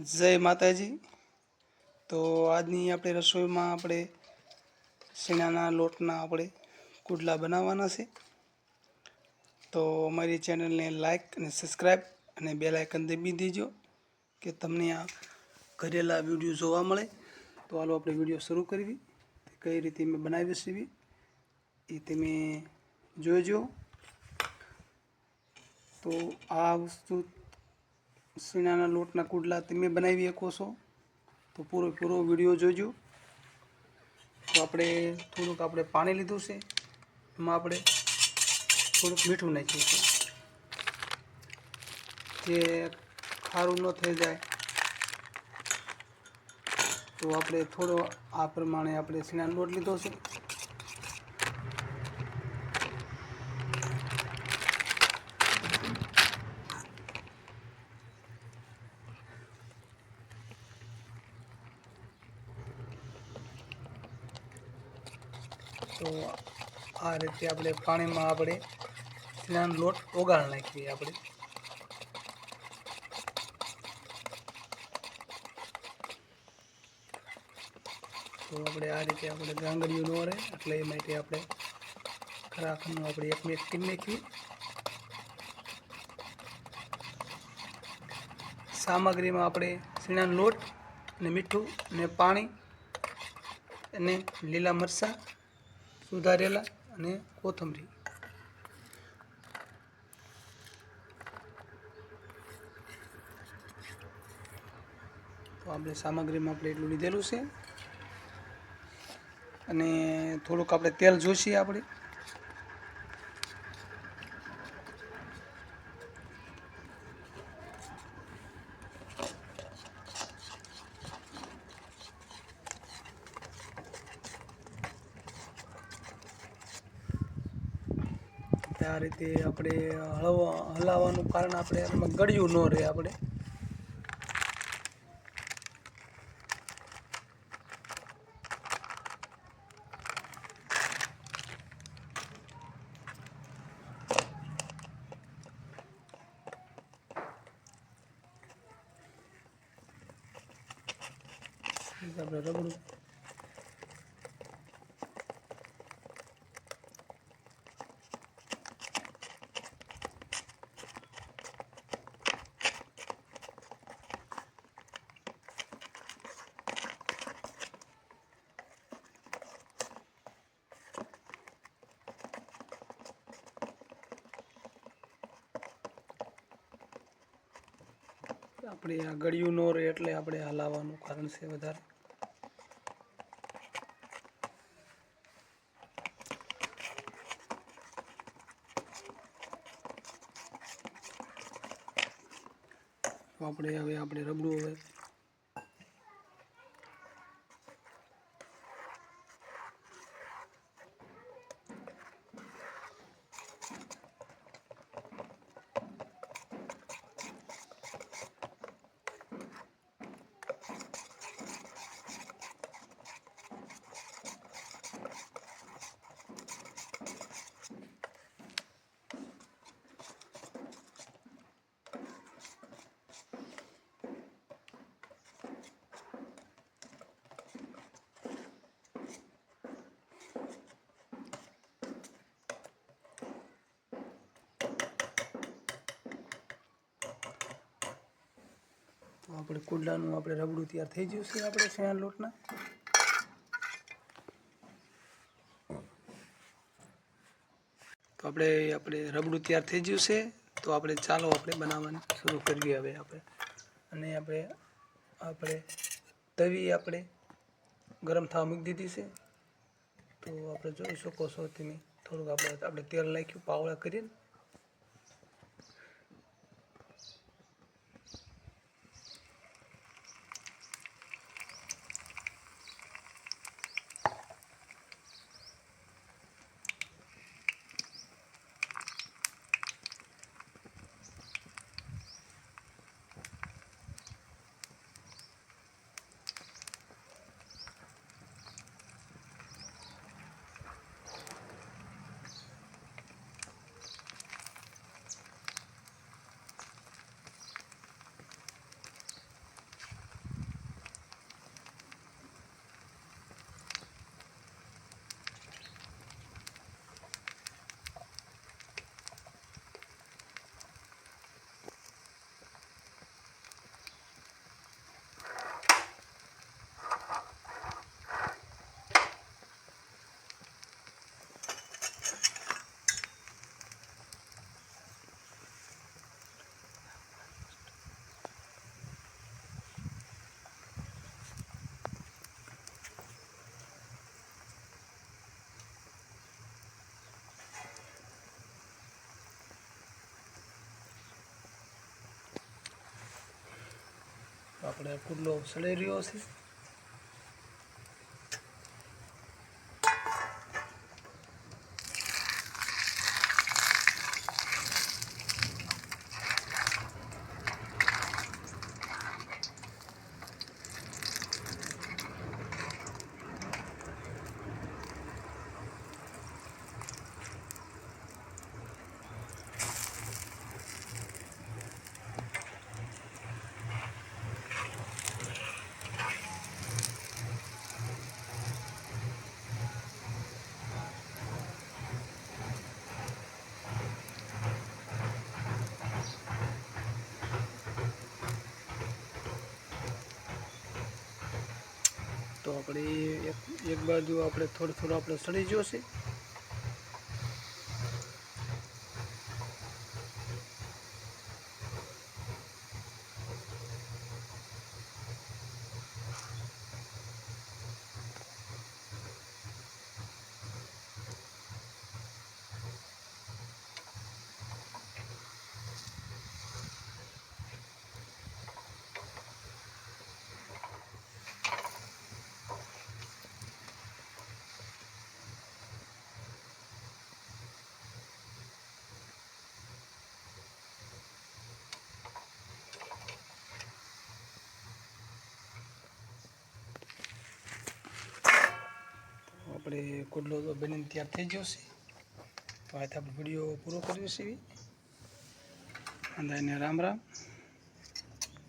જય માતાજી. તો આજની આપણે રસોઈમાં આપણે શીણાના લોટના આપણે કુડલા બનાવવાના છે. તો અમારી ચેનલને લાઈક અને સબસ્ક્રાઈબ અને બે આઇકન દબી દેજો કે તમને આ કરેલા વીડિયો જોવા મળે. તો હાલો આપણે વીડિયો શરૂ કરવી કઈ રીતે મેં બનાવી છે એ તમે જોજો. તો આ વસ્તુ શીણાના લોટના કુડલા તમે બનાવી શકો છો. તો પૂરો પૂરો વીડિયો જોજો. તો આપણે થોડુંક આપણે પાણી લીધું છે. એમાં આપણે થોડુંક મીઠું નાખ્યું છે. જે ખારું ન થઈ જાય. તો આપણે થોડો આ પ્રમાણે આપણે સીણાનો લોટ લીધો છે. તો આ રીતે આપણે પાણીમાં આપણે શીણાનો લોટ ઓગાળ નાખીએ આપણે. તો આપણે આ રીતે આપણે ગાંગડીઓ ન રહે, એટલે એ માટે આપણે ખરાખનું આપણે એક મિનિટ કરી નાખીએ. સામગ્રીમાં આપણે શીણાનો લોટ અને મીઠું અને પાણી અને લીલા મરચાં સુધારેલા અને કોથમરી. તો આપણે સામગ્રીમાં આપણે એટલું લીધેલું છે. અને થોડુંક આપણે તેલ જોઈશે આપણે. આ રીતે આપણે હળવા હલાવવાનું કારણ આપણે એમાં ગળ્યું ન રહે આપણે. આપણે રબડું આપણે આ ગળ્યું ન રહે એટલે આપણે હલાવવાનું કારણ છે વધારે. આપણે હવે આપણે રબડું હવે આપણે કુંડલાનું આપણે રબડું તૈયાર થઈ ગયું છે આપણે શેણા લોટના. તો આપણે આપણે રબડું તૈયાર થઈ ગયું છે, તો આપણે ચાલો આપણે બનાવવાનું શરૂ કરીએ હવે આપણે. અને આપણે આપણે તવી આપણે ગરમ થવા મૂકી દીધી છે. તો આપણે જોઈ શકો છો તેની થોડુંક આપણે આપણે તેલ નાખ્યું, પાવડા કરીને. આપણે કુલ્લો સળી રહ્યો છે. આપણે એક એક બાજુ આપણે થોડું થોડું આપણે સડી જોશે. આપણે કુડલો બનીને તૈયાર થઈ ગયો છે. તો આજે આપણે વીડિયો પૂરો કર્યો છે. અને એને રામ રામ.